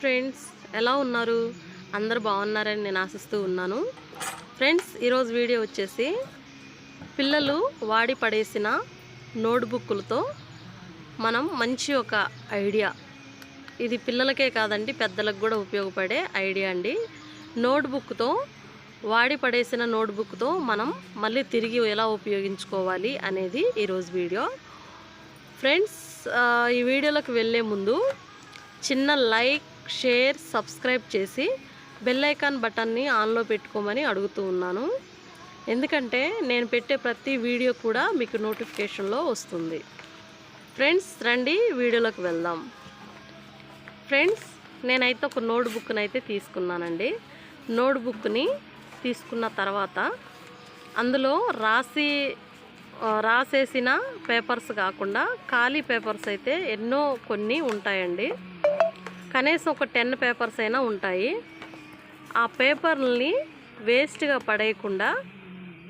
Friends ఎలా ఉన్నారు? అందరు బాగున్నారని నేను ఆశిస్తూ ఉన్నాను. ఫ్రెండ్స్ ఈరోజు వీడియో వచ్చేసి పిల్లలు వాడి పడేసిన నోట్బుక్లతో మనం మంచి ఒక ఐడియా. ఇది పిల్లలకే కాదండి పెద్దలకు కూడా ఉపయోగపడే ఐడియా అండి. నోట్బుక్తో వాడి పడేసిన నోట్బుక్తో మనం మళ్ళీ తిరిగి ఎలా ఉపయోగించుకోవాలి అనేది ఈరోజు వీడియో. ఫ్రెండ్స్ ఈ వీడియోలోకి వెళ్ళే ముందు చిన్న లైక్ షేర్ సబ్స్క్రైబ్ చేసి బెల్ ఐకాన్ బటన్ని ఆన్లో పెట్టుకోమని అడుగుతూ ఉన్నాను. ఎందుకంటే నేను పెట్టే ప్రతి వీడియో కూడా మీకు నోటిఫికేషన్లో వస్తుంది. ఫ్రెండ్స్ రండి వీడియోలోకి వెళ్దాం. ఫ్రెండ్స్ నేనైతే ఒక నోట్బుక్ని అయితే తీసుకున్నానండి. నోట్బుక్ని తీసుకున్న తర్వాత అందులో రాసి రాసేసిన పేపర్స్ కాకుండా ఖాళీ పేపర్స్ అయితే ఎన్నో కొన్ని ఉంటాయండి. కనీసం ఒక టెన్ పేపర్స్ అయినా ఉంటాయి. ఆ పేపర్ని వేస్ట్గా పడేయకుండా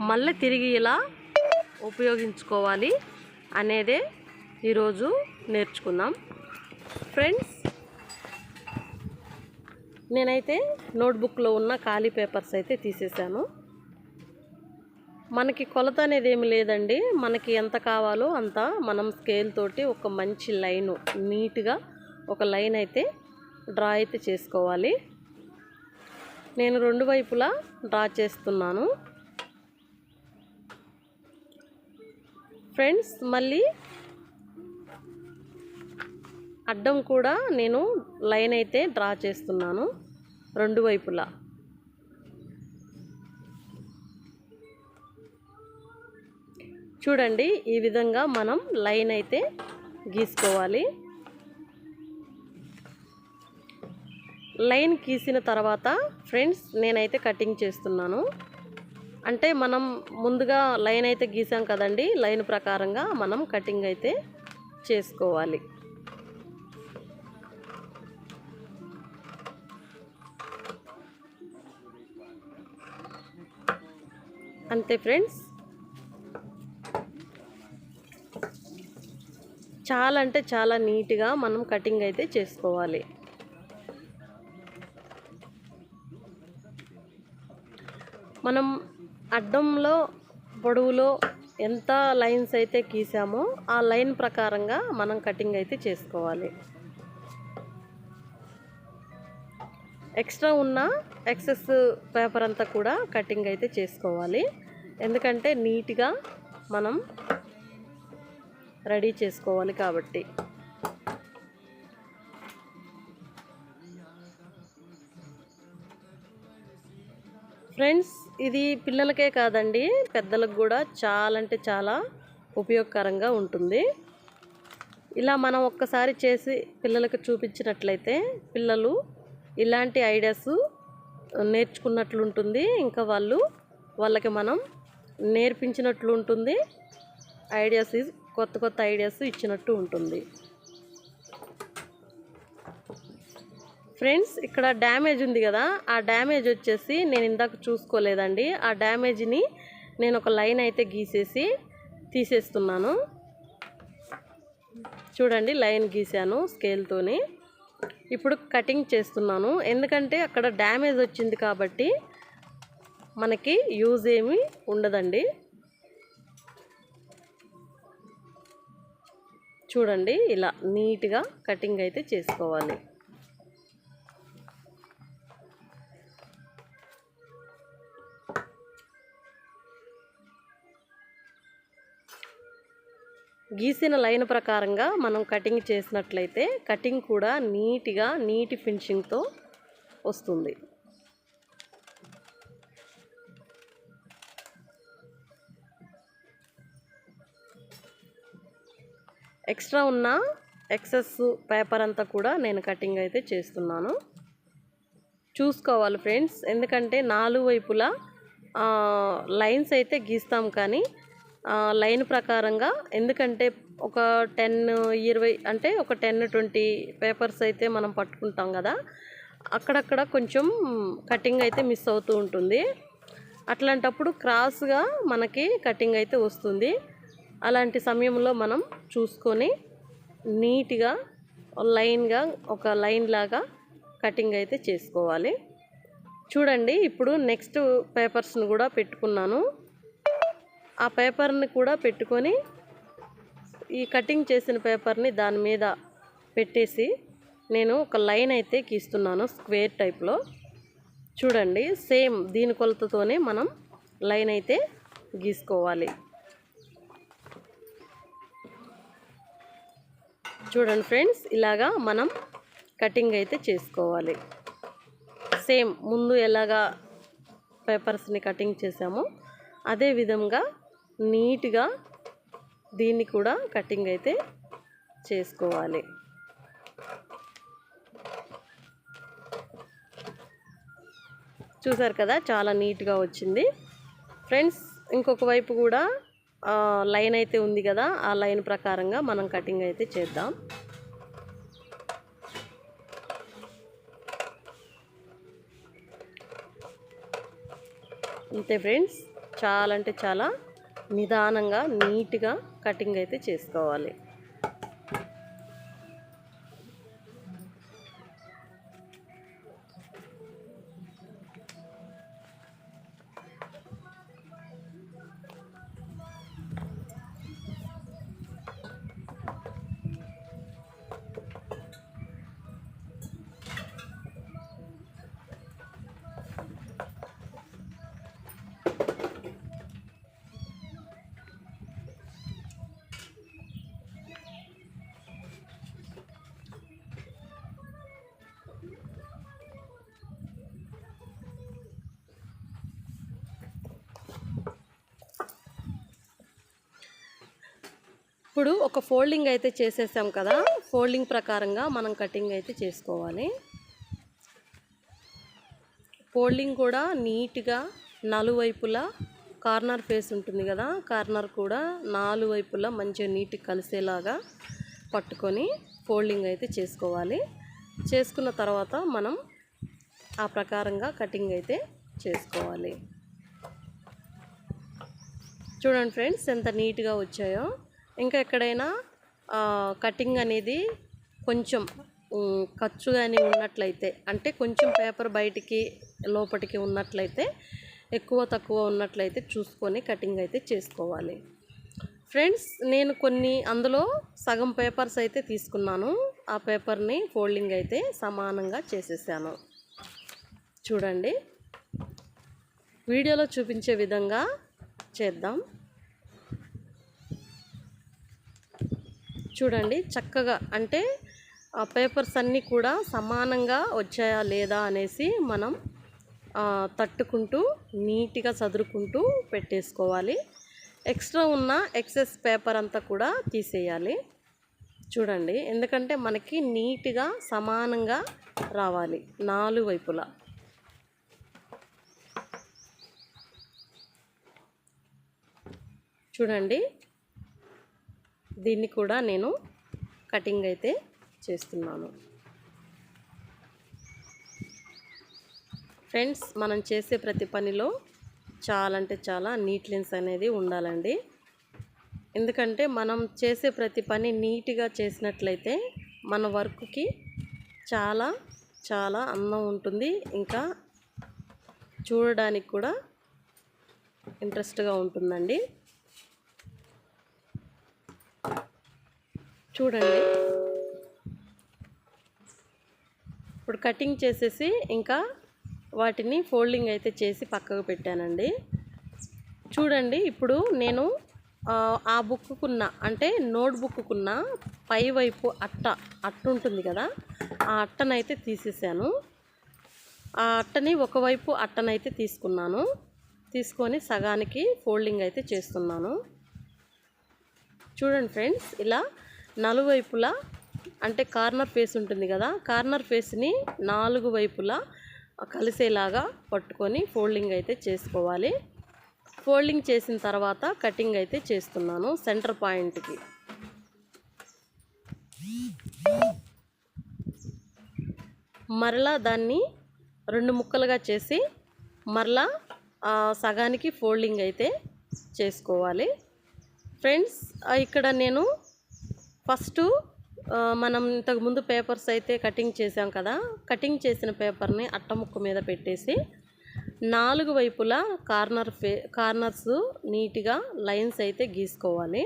మళ్ళీ తిరిగి ఇలా ఉపయోగించుకోవాలి అనేదే ఈరోజు నేర్చుకుందాం. ఫ్రెండ్స్ నేనైతే నోట్బుక్లో ఉన్న ఖాళీ పేపర్స్ అయితే తీసేసాను మనకి కొలత అనేది ఏమి లేదండి. మనకి ఎంత కావాలో అంత మనం స్కేల్ తోటి ఒక మంచి లైను నీట్గా ఒక లైన్ అయితే డ్రా అయితే చేసుకోవాలి. నేను రెండు వైపులా డ్రా చేస్తున్నాను. ఫ్రెండ్స్ మళ్ళీ అడ్డం కూడా నేను లైన్ అయితే డ్రా చేస్తున్నాను రెండు వైపులా. చూడండి ఈ విధంగా మనం లైన్ అయితే గీసుకోవాలి. లైన్ గీసిన తర్వాత ఫ్రెండ్స్ నేనైతే కటింగ్ చేస్తున్నాను. అంటే మనం ముందుగా లైన్ అయితే గీసాం కదండి లైన్ ప్రకారంగా మనం కటింగ్ అయితే చేసుకోవాలి. అంతే ఫ్రెండ్స్. చాలా అంటే చాలా నీట్గా మనం కటింగ్ అయితే చేసుకోవాలి. మనం అడ్డంలో పొడవులో ఎంత లైన్స్ అయితే గీసామో ఆ లైన్ ప్రకారంగా మనం కటింగ్ అయితే చేసుకోవాలి. ఎక్స్ట్రా ఉన్న ఎక్సెస్ పేపర్ అంతా కూడా కటింగ్ అయితే చేసుకోవాలి. ఎందుకంటే నీట్గా మనం రెడీ చేసుకోవాలి కాబట్టి. ఫ్రెండ్స్ ఇది పిల్లలకే కాదండి. పెద్దలకు కూడా చాలా అంటే చాలా ఉపయోగకరంగా ఉంటుంది. ఇలా మనం ఒక్కసారి చేసి పిల్లలకు చూపించినట్లయితే పిల్లలు ఇలాంటి ఐడియాస్ నేర్చుకున్నట్లు ఉంటుంది. ఇంకా వాళ్ళు వాళ్ళకి మనం నేర్పించినట్లు ఉంటుంది. ఐడియాస్ కొత్త కొత్త ఐడియాస్ ఇచ్చినట్టు ఉంటుంది. ఫ్రెండ్స్ ఇక్కడ డ్యామేజ్ ఉంది కదా ఆ డ్యామేజ్ వచ్చేసి నేను ఇందాక చూసుకోలేదండి. ఆ డ్యామేజ్ని నేను ఒక లైన్ అయితే గీసేసి తీసేస్తున్నాను. చూడండి లైన్ గీసాను స్కేల్తోని ఇప్పుడు కటింగ్ చేస్తున్నాను. ఎందుకంటే అక్కడ డ్యామేజ్ వచ్చింది కాబట్టి మనకి యూజ్ ఏమీ ఉండదండి. చూడండి ఇలా నీట్గా కటింగ్ అయితే చేసుకోవాలి. గీసిన లైన్ ప్రకారంగా మనం కటింగ్ చేసినట్లయితే కటింగ్ కూడా నీట్గా నీటి ఫినిషింగ్తో వస్తుంది. ఎక్స్ట్రా ఉన్న ఎక్సెస్ పేపర్ అంతా కూడా నేను కటింగ్ అయితే చేస్తున్నాను. చూసుకోవాలి ఫ్రెండ్స్ ఎందుకంటే నాలుగు వైపులా లైన్స్ అయితే గీస్తాం కానీ లైన్ ప్రకారంగా ఎందుకంటే ఒక టెన్ ఇరవై అంటే ఒక టెన్ ట్వంటీ పేపర్స్ అయితే మనం పట్టుకుంటాం కదా అక్కడక్కడ కొంచెం కటింగ్ అయితే మిస్ అవుతూ ఉంటుంది. అట్లాంటప్పుడు క్రాస్గా మనకి కటింగ్ అయితే వస్తుంది. అలాంటి సమయంలో మనం చూసుకొని నీట్గా లైన్గా ఒక లైన్ లాగా కటింగ్ అయితే చేసుకోవాలి. చూడండి ఇప్పుడు నెక్స్ట్ పేపర్స్ని కూడా పెట్టుకున్నాను. ఆ పేపర్ని కూడా పెట్టుకొని ఈ కటింగ్ చేసిన పేపర్ని దాని మీద పెట్టేసి నేను ఒక లైన్ అయితే గీస్తున్నాను స్క్వేర్ టైప్లో. చూడండి సేమ్ దీని కొలతతోనే మనం లైన్ అయితే గీసుకోవాలి. చూడండి ఫ్రెండ్స్ ఇలాగా మనం కటింగ్ అయితే చేసుకోవాలి. సేమ్ ముందు ఎలాగా పేపర్స్ని కటింగ్ చేసామో అదే విధంగా నీట్గా దీన్ని కూడా కటింగ్ అయితే చేసుకోవాలి. చూసారు కదా చాలా నీట్గా వచ్చింది. ఫ్రెండ్స్ ఇంకొక వైపు కూడా లైన్ అయితే ఉంది కదా ఆ లైన్ ప్రకారంగా మనం కటింగ్ అయితే చేద్దాం. అంతే ఫ్రెండ్స్ చాలా అంటే చాలా నిదానంగా నీట్గా కటింగ్ అయితే చేసుకోవాలి. ఇప్పుడు ఒక ఫోల్డింగ్ అయితే చేసేసాం కదా. ఫోల్డింగ్ ప్రకారంగా మనం కటింగ్ అయితే చేసుకోవాలి. ఫోల్డింగ్ కూడా నీట్గా నలువైపులా కార్నర్ ఫేస్ ఉంటుంది కదా. కార్నర్ కూడా నాలుగు వైపులా మంచిగా నీట్గా కలిసేలాగా పట్టుకొని ఫోల్డింగ్ అయితే చేసుకోవాలి. చేసుకున్న తర్వాత మనం ఆ ప్రకారంగా కటింగ్ అయితే చేసుకోవాలి. చూడండి ఫ్రెండ్స్ ఎంత నీట్గా వచ్చాయో. ఇంకా ఎక్కడైనా కటింగ్ అనేది కొంచెం ఖర్చు కానీ ఉన్నట్లయితే అంటే కొంచెం పేపర్ బయటికి లోపటికి ఉన్నట్లయితే ఎక్కువ తక్కువ ఉన్నట్లయితే చూసుకొని కటింగ్ అయితే చేసుకోవాలి. ఫ్రెండ్స్ నేను కొన్ని అందులో సగం పేపర్స్ అయితే తీసుకున్నాను. ఆ పేపర్ని ఫోల్డింగ్ అయితే సమానంగా చేసేసాను. చూడండి. వీడియోలో చూపించే విధంగా చేద్దాం. చూడండి చక్కగా అంటే ఆ పేపర్స్ అన్నీ కూడా సమానంగా వచ్చాయా లేదా అనేసి మనం తట్టుకుంటూ నీట్గా చదురుకుంటూ పెట్టేసుకోవాలి. ఎక్స్ట్రా ఉన్న ఎక్సెస్ పేపర్ అంతా కూడా తీసేయాలి. చూడండి ఎందుకంటే మనకి నీట్గా సమానంగా రావాలి నాలుగు వైపులా. చూడండి దీన్ని కూడా నేను కటింగ్ అయితే చేస్తున్నాను. ఫ్రెండ్స్ మనం చేసే ప్రతి పనిలో చాలా అంటే చాలా నీట్నెస్ అనేది ఉండాలండి. ఎందుకంటే మనం చేసే ప్రతి పని నీట్గా చేసినట్లయితే మన వర్క్కి చాలా చాలా అందం ఉంటుంది. ఇంకా చూడడానికి కూడా ఇంట్రెస్ట్గా ఉంటుందండి. చూడండి. ఇప్పుడు కటింగ్ చేసేసి ఇంకా వాటిని ఫోల్డింగ్ అయితే చేసి పక్కకు పెట్టానండి. చూడండి ఇప్పుడు నేను ఆ, బుక్కుకున్న అంటే నోట్ బుక్కుకున్న పై వైపు అట్ట అట్ట ఉంటుంది కదా ఆ అట్టనైతే తీసేసాను. ఆ అట్టని ఒకవైపు అట్టనైతే తీసుకున్నాను. తీసుకొని సగానికి ఫోల్డింగ్ అయితే చేస్తున్నాను. చూడండి ఫ్రెండ్స్ ఇలా నలువైపులా అంటే కార్నర్ ఫేస్ ఉంటుంది కదా కార్నర్ ఫేస్ని నాలుగు వైపులా కలిసేలాగా పట్టుకొని ఫోల్డింగ్ అయితే చేసుకోవాలి. ఫోల్డింగ్ చేసిన తర్వాత కటింగ్ అయితే చేస్తున్నాను సెంటర్ పాయింట్కి. మరలా దాన్ని రెండు ముక్కలుగా చేసి మరలా ఆ, సగానికి ఫోల్డింగ్ అయితే చేసుకోవాలి. ఫ్రెండ్స్ ఇక్కడ నేను ఫస్ట్ మనం ఇంతకుముందు పేపర్స్ అయితే కటింగ్ చేసాం కదా కటింగ్ చేసిన పేపర్ని అట్టముక్క మీద పెట్టేసి నాలుగు వైపులా కార్నర్ ఫే కార్నర్స్ నీట్గా లైన్స్ అయితే గీసుకోవాలి.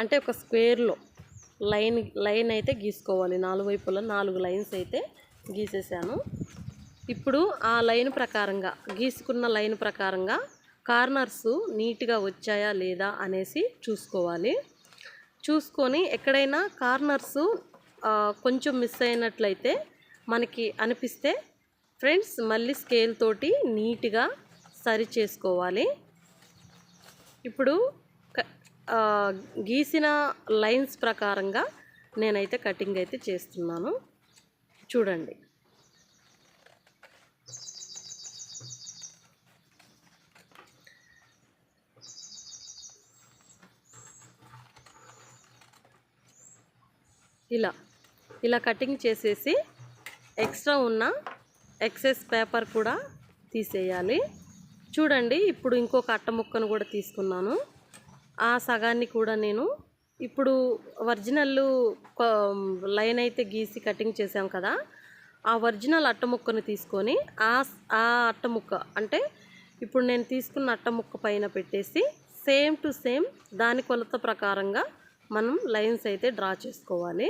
అంటే ఒక స్క్వేర్లో లైన్ లైన్ అయితే గీసుకోవాలి. నాలుగు వైపులా నాలుగు లైన్స్ అయితే గీసేసాను. ఇప్పుడు ఆ లైన్ ప్రకారంగా గీసుకున్న లైన్ ప్రకారంగా కార్నర్స్ నీట్గా వచ్చాయా లేదా అనేసి చూసుకోవాలి. చూసుకొని ఎక్కడైనా కార్నర్స్ కొంచెం మిస్ అయినట్లయితే మనకి అనిపిస్తే ఫ్రెండ్స్ మళ్ళీ స్కేల్ తోటి నీట్గా సరి చేసుకోవాలి. ఇప్పుడు గీసిన లైన్స్ ప్రకారంగా నేనైతే కటింగ్ అయితే చేస్తున్నాను. చూడండి. ఇలా ఇలా కటింగ్ చేసేసి ఎక్స్ట్రా ఉన్న ఎక్సెస్ పేపర్ కూడా తీసేయాలి. చూడండి ఇప్పుడు ఇంకొక అట్ట ముక్కను కూడా తీసుకున్నాను. ఆ సగాన్ని కూడా నేను ఇప్పుడు ఒరిజినల్ లైన్ అయితే గీసి కటింగ్ చేసాం కదా ఆ ఒరిజినల్ అట్ట ముక్కను తీసుకొని ఆ ఆ అట్ట ముక్క అంటే ఇప్పుడు నేను తీసుకున్న అట్ట ముక్క పైన పెట్టేసి సేమ్ టు సేమ్ దాని కొలత ప్రకారంగా మనం లైన్స్ అయితే డ్రా చేసుకోవాలి.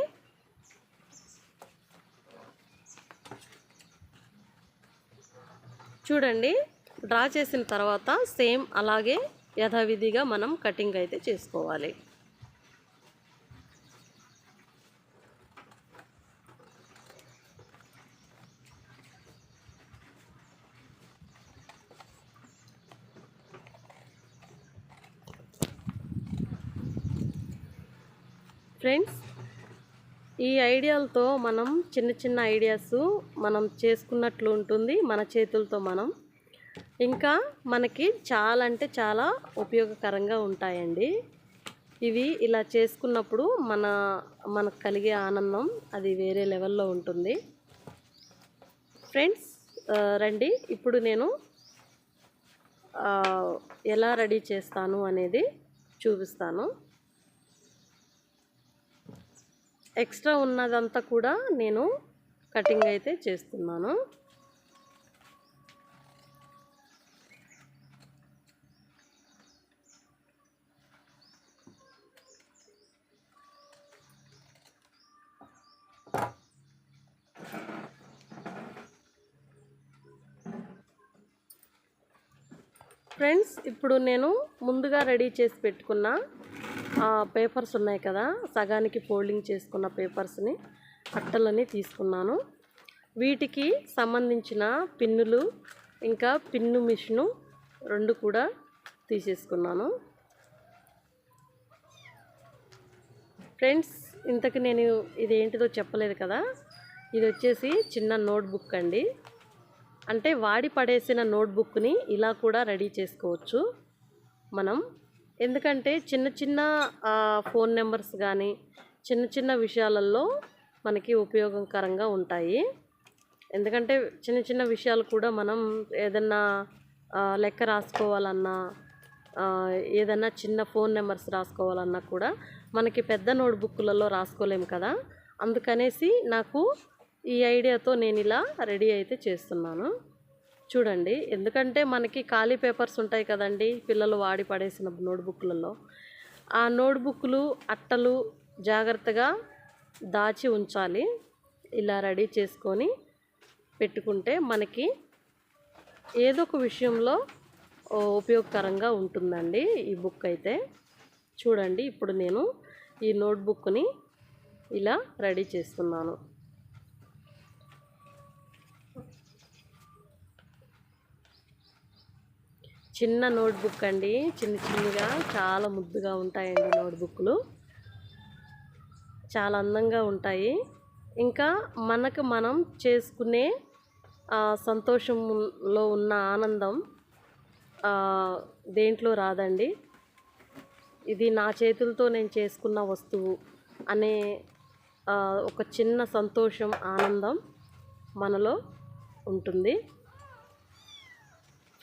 చూడండి డ్రా చేసిన తర్వాత సేమ్ అలాగే యథావిధిగా మనం కటింగ్ అయితే చేసుకోవాలి. ఫ్రెండ్స్ ఈ ఐడియాలతో మనం చిన్న చిన్న ఐడియాస్ మనం చేసుకున్నట్లు ఉంటుంది మన చేతులతో మనం. ఇంకా మనకి చాలా అంటే చాలా ఉపయోగకరంగా ఉంటాయండి. ఇవి ఇలా చేసుకున్నప్పుడు మన మనకు కలిగే ఆనందం అది వేరే లెవెల్లో ఉంటుంది. ఫ్రెండ్స్ రండి. ఇప్పుడు నేను ఎలా రెడీ చేస్తాను అనేది చూపిస్తాను. ఎక్స్ట్రా ఉన్నదంతా కూడా నేను కటింగ్ అయితే చేస్తున్నాను. ఫ్రెండ్స్ ఇప్పుడు నేను ముందుగా రెడీ చేసి పెట్టుకున్న పేపర్స్ ఉన్నాయి కదా. సగానికి ఫోల్డింగ్ చేసుకున్న పేపర్స్ని అట్టలని తీసుకున్నాను. వీటికి సంబంధించిన పిన్నులు ఇంకా పిన్ను మిషను రెండు కూడా తీసేసుకున్నాను. ఫ్రెండ్స్ ఇంతకు నేను ఇది ఏంటిదో చెప్పలేదు కదా. ఇది వచ్చేసి చిన్న నోట్బుక్ అండి. అంటే వాడి పడేసిన నోట్బుక్ని ఇలా కూడా రెడీ చేసుకోవచ్చు. మనం ఎందుకంటే చిన్న చిన్న ఫోన్ నెంబర్స్ కానీ చిన్న చిన్న విషయాలలో మనకి ఉపయోగకరంగా ఉంటాయి. ఎందుకంటే చిన్న చిన్న విషయాలు కూడా మనం ఏదన్నా లెక్క రాసుకోవాలన్నా ఏదన్నా చిన్న ఫోన్ నెంబర్స్ రాసుకోవాలన్నా కూడా మనకి పెద్ద నోట్బుక్లలో రాసుకోలేము కదా. అందుకనేసి నాకు ఈ ఐడియాతో నేను ఇలా రెడీ అయితే చేస్తున్నాను. చూడండి. ఎందుకంటే మనకి ఖాళీ పేపర్స్ ఉంటాయి కదండి పిల్లలు వాడి పడేసిన నోట్బుక్లలో. ఆ నోట్బుక్లు అట్టలు జాగ్రత్తగా దాచి ఉంచాలి. ఇలా రెడీ చేసుకొని పెట్టుకుంటే మనకి ఏదో ఒక విషయంలో ఉపయోగకరంగా ఉంటుందండి ఈ బుక్ అయితే. చూడండి ఇప్పుడు నేను ఈ నోట్బుక్ని ఇలా రెడీ చేస్తున్నాను. చిన్న నోట్బుక్ అండి. చిన్న చిన్నగా చాలా ముద్దుగా ఉంటాయండి నోట్బుక్లు చాలా అందంగా ఉంటాయి. ఇంకా మనకు మనం చేసుకునే సంతోషంలో ఉన్న ఆనందం దేంట్లో రాదండి. ఇది నా చేతులతో నేను చేసుకున్న వస్తువు అనే ఒక చిన్న సంతోషం ఆనందం మనలో ఉంటుంది.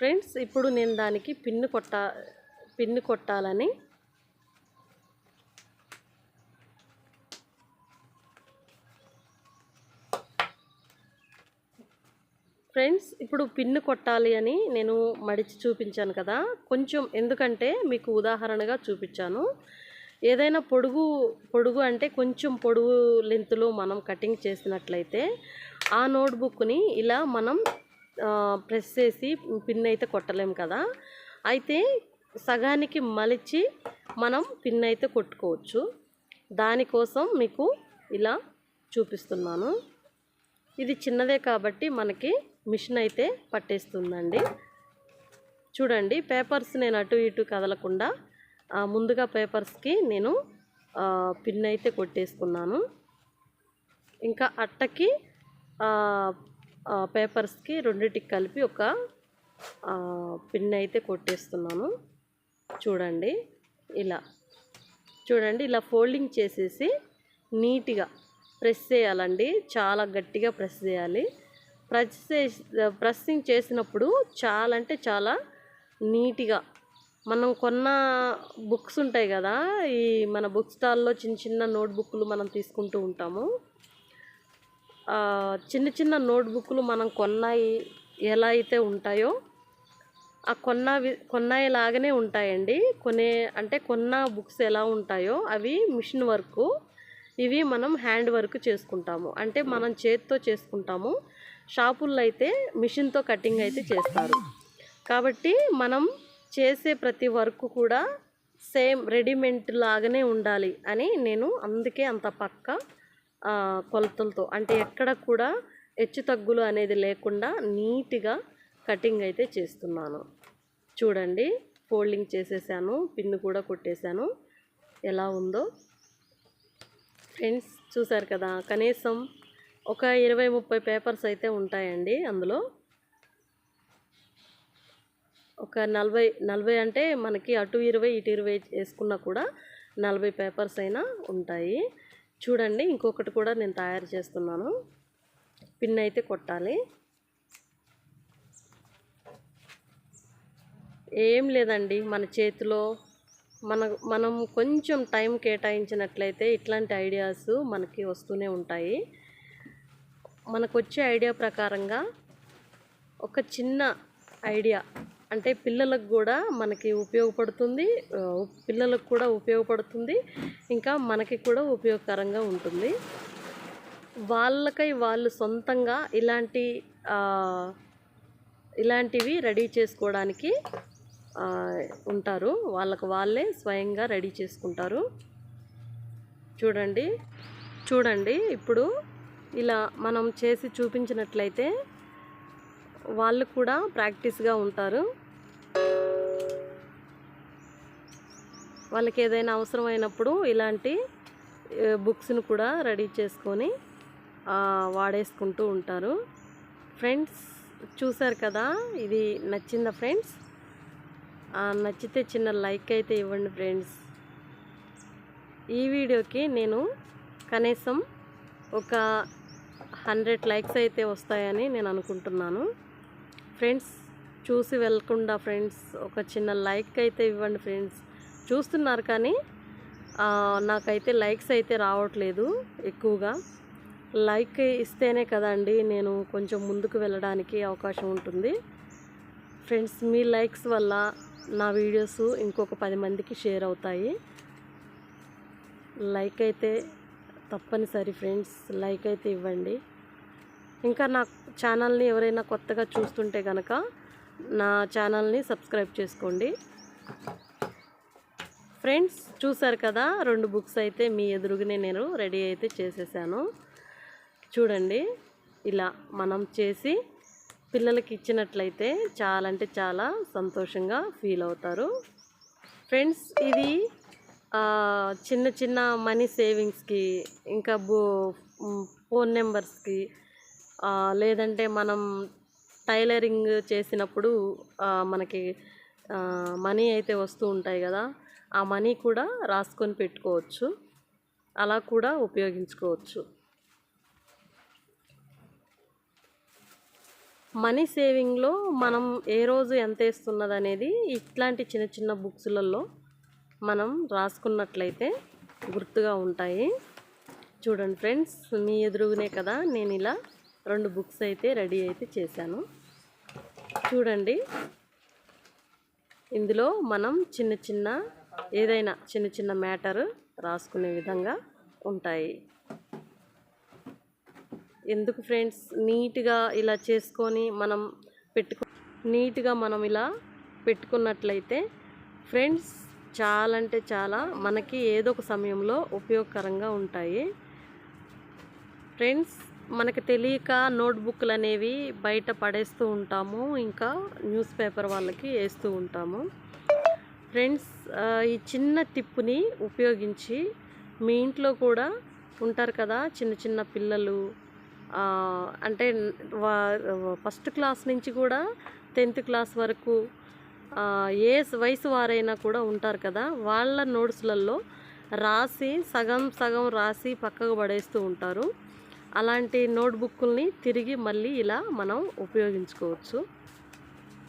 ఫ్రెండ్స్ ఇప్పుడు నేను దానికి పిన్ను కొట్ట పిన్ను కొట్టాలని. ఫ్రెండ్స్ ఇప్పుడు పిన్ను కొట్టాలి అని నేను మడిచి చూపించాను కదా. కొంచెం ఎందుకంటే మీకు ఉదాహరణగా చూపించాను. ఏదైనా పొడుగు పొడుగు అంటే కొంచెం పొడుగు లెంత్లో మనం కటింగ్ చేసినట్లయితే ఆ నోట్బుక్ని ఇలా మనం ప్రెస్ చేసి పిన్ అయితే కొట్టలేము కదా. అయితే సగానికి మలిచి మనం పిన్ అయితే కొట్టుకోవచ్చు. దానికోసం మీకు ఇలా చూపిస్తున్నాను. ఇది చిన్నదే కాబట్టి మనకి మిషన్ అయితే పట్టేస్తుందండి. చూడండి పేపర్స్ నేను అటు ఇటు కదలకుండా ముందుగా పేపర్స్కి నేను పిన్ అయితే కొట్టేసుకున్నాను. ఇంకా అట్టకి పేపర్స్కి రెండింటికి కలిపి ఒక పిన్ అయితే కొట్టేస్తున్నాను. చూడండి ఇలా. చూడండి ఇలా ఫోల్డింగ్ చేసేసి నీట్గా ప్రెస్ చేయాలండి. చాలా గట్టిగా ప్రెస్ చేయాలి. ప్రెస్ చేసి ప్రెస్సింగ్ చేసినప్పుడు చాలా అంటే చాలా నీట్గా మనం కొన్న బుక్స్ ఉంటాయి కదా ఈ మన బుక్ స్టాల్లో చిన్న చిన్న నోట్బుక్లు మనం తీసుకుంటూ ఉంటాము. చిన్న చిన్న నోట్బుక్లు మనం కొన్నాయి ఎలా అయితే ఉంటాయో ఆ కొన్నవి కొన్నాయి లాగానే ఉంటాయండి. కొనే అంటే కొన్న బుక్స్ ఎలా ఉంటాయో అవి మిషన్ వర్క్ ఇవి మనం హ్యాండ్ వర్క్ చేసుకుంటాము. అంటే మనం చేతితో చేసుకుంటాము. షాపుల్లో అయితే మిషన్తో కటింగ్ అయితే చేస్తారు. కాబట్టి మనం చేసే ప్రతి వర్క్ కూడా సేమ్ రెడీమేడ్ లాగానే ఉండాలి అని నేను అందుకే అంత పక్క కొలతలతో. అంటే ఎక్కడ కూడా హెచ్చు తగ్గులు అనేది లేకుండా నీట్గా కటింగ్ అయితే చేస్తున్నాను. చూడండి ఫోల్డింగ్ చేసేసాను పిన్ను కూడా కొట్టేశాను ఎలా ఉందో. ఫ్రెండ్స్ చూసారు కదా కనీసం ఒక ఇరవై ముప్పై పేపర్స్ అయితే ఉంటాయండి అందులో. ఒక నలభై నలభై అంటే మనకి అటు ఇరవై ఇటు ఇరవై వేసుకున్నా కూడా నలభై పేపర్స్ అయినా ఉంటాయి. చూడండి ఇంకొకటి కూడా నేను తయారు చేస్తున్నాను. పిన్ అయితే కొట్టాలి. ఏం లేదండి మన చేతిలో మన మనం కొంచెం టైం కేటాయించినట్లయితే ఇట్లాంటి ఐడియాస్ మనకి వస్తూనే ఉంటాయి. మనకు వచ్చే ఐడియా ప్రకారంగా ఒక చిన్న ఐడియా అంటే పిల్లలకు కూడా మనకి ఉపయోగపడుతుంది పిల్లలకు కూడా ఉపయోగపడుతుంది ఇంకా మనకి కూడా ఉపయోగకరంగా ఉంటుంది. వాళ్ళకై వాళ్ళు సొంతంగా ఇలాంటి ఇలాంటివి రెడీ చేసుకోవడానికి ఉంటారు. వాళ్ళకు వాళ్ళే స్వయంగా రెడీ చేసుకుంటారు. చూడండి చూడండి ఇప్పుడు ఇలా మనం చేసి చూపించినట్లయితే వాళ్ళు కూడా ప్రాక్టీస్గా ఉంటారు. వాళ్ళకి ఏదైనా అవసరమైనప్పుడు ఇలాంటి బుక్స్ను కూడా రెడీ చేసుకొని వాడేసుకుంటూ ఉంటారు. ఫ్రెండ్స్ చూసారు కదా ఇది నచ్చిందా ఫ్రెండ్స్? నచ్చితే చిన్న లైక్ అయితే ఇవ్వండి ఫ్రెండ్స్. ఈ వీడియోకి నేను కనీసం ఒక హండ్రెడ్ లైక్స్ అయితే వస్తాయని నేను అనుకుంటున్నాను. ఫ్రెండ్స్ చూసి వెళ్ళకుండా ఫ్రెండ్స్ ఒక చిన్న లైక్ అయితే ఇవ్వండి ఫ్రెండ్స్. చూస్తున్నారు కానీ నాకైతే లైక్స్ అయితే రావట్లేదు ఎక్కువగా. లైక్ ఇస్తేనే కదండి నేను కొంచెం ముందుకు వెళ్ళడానికి అవకాశం ఉంటుంది. ఫ్రెండ్స్ మీ లైక్స్ వల్ల నా వీడియోస్ ఇంకొక పది మందికి షేర్ అవుతాయి. లైక్ అయితే తప్పనిసరి ఫ్రెండ్స్ లైక్ అయితే ఇవ్వండి. ఇంకా నా ఛానల్ని ఎవరైనా కొత్తగా చూస్తుంటే కనుక నా ఛానల్ని సబ్స్క్రైబ్ చేసుకోండి. ఫ్రెండ్స్ చూసారు కదా రెండు బుక్స్ అయితే మీ ఎదురుగునే నేను రెడీ అయితే చేసేసాను. చూడండి ఇలా మనం చేసి పిల్లలకి ఇచ్చినట్లయితే చాలా అంటే చాలా సంతోషంగా ఫీల్ అవుతారు. ఫ్రెండ్స్ ఇది చిన్న చిన్న మనీ సేవింగ్స్కి ఇంకా బో ఫోన్ నెంబర్స్కి లేదంటే మనం టైలరింగ్ చేసినప్పుడు మనకి మనీ అయితే వస్తూ ఉంటాయి కదా ఆ మనీ కూడా రాసుకొని పెట్టుకోవచ్చు. అలా కూడా ఉపయోగించుకోవచ్చు. మనీ సేవింగ్లో మనం ఏ రోజు ఎంత వేస్తున్నది అనేది ఇట్లాంటి చిన్న చిన్న బుక్స్లలో మనం రాసుకున్నట్లయితే గుర్తుగా ఉంటాయి. చూడండి ఫ్రెండ్స్ మీ ఎదురుగునే కదా నేను ఇలా రెండు బుక్స్ అయితే రెడీ అయితే చేశాను. చూడండి. ఇందులో మనం చిన్న చిన్న ఏదైనా చిన్న చిన్న మ్యాటర్ రాసుకునే విధంగా ఉంటాయి. ఎందుకు ఫ్రెండ్స్? నీట్గా ఇలా చేసుకొని మనం పెట్టుకు నీట్గా మనం ఇలా పెట్టుకున్నట్లయితే ఫ్రెండ్స్ చాలా అంటే చాలా మనకి ఏదో ఒక సమయంలో ఉపయోగకరంగా ఉంటాయి. ఫ్రెండ్స్ మనకు తెలియక నోట్బుక్లు అనేవి బయట పడేస్తూ ఉంటాము ఇంకా న్యూస్ పేపర్ వాళ్ళకి వేస్తూ ఉంటాము. ఫ్రెండ్స్ ఈ చిన్న టిప్పుని ఉపయోగించి మీ ఇంట్లో కూడా ఉంటారు కదా చిన్న చిన్న పిల్లలు అంటే ఫస్ట్ క్లాస్ నుంచి కూడా టెన్త్ క్లాస్ వరకు ఏ వయసు వారైనా కూడా ఉంటారు కదా వాళ్ళ నోట్స్లలో రాసి సగం సగం రాసి పక్కకు పడేస్తూ ఉంటారు. అలాంటి నోట్బుక్ని తిరిగి మళ్ళీ ఇలా మనం ఉపయోగించుకోవచ్చు.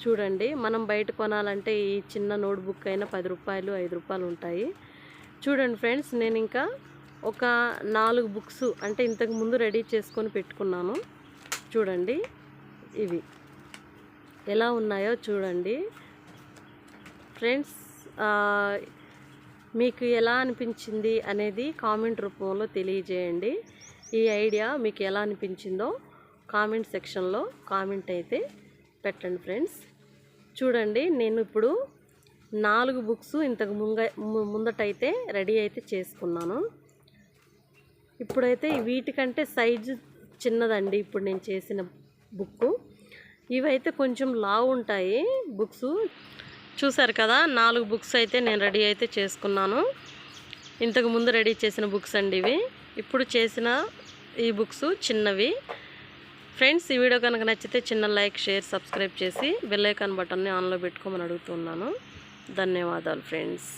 చూడండి మనం బయట కొనాలంటే ఈ చిన్న నోట్బుక్ అయినా పది రూపాయలు ఐదు రూపాయలు ఉంటాయి. చూడండి ఫ్రెండ్స్ నేను ఇంకా ఒక నాలుగు బుక్స్ అంటే ఇంతకు ముందు రెడీ చేసుకొని పెట్టుకున్నాను. చూడండి ఇవి ఎలా ఉన్నాయో చూడండి. ఫ్రెండ్స్ మీకు ఎలా అనిపించింది అనేది కామెంట్ రూపంలో తెలియజేయండి. ఈ ఐడియా మీకు ఎలా అనిపించిందో కామెంట్ సెక్షన్లో కామెంట్ అయితే పెట్టండి ఫ్రెండ్స్. చూడండి నేను ఇప్పుడు నాలుగు బుక్స్ ఇంతకు ముంగ ముందటైతే రెడీ అయితే చేసుకున్నాను. ఇప్పుడైతే వీటికంటే సైజు చిన్నదండి ఇప్పుడు నేను చేసిన బుక్ ఇవైతే కొంచెం లావు ఉంటాయి బుక్స్. చూసారు కదా నాలుగు బుక్స్ అయితే నేను రెడీ అయితే చేసుకున్నాను. ఇంతకు ముందు రెడీ చేసిన బుక్స్ అండి ఇవి. ఇప్పుడు చేసిన ఈ బుక్స్ చిన్నవి. ఫ్రెండ్స్ ఈ వీడియో కనుక నచ్చితే చిన్న లైక్ షేర్ సబ్స్క్రైబ్ చేసి బెల్లైకాన్ బటన్ని ఆన్లో పెట్టుకోమని అడుగుతున్నాను ధన్యవాదాలు ఫ్రెండ్స్.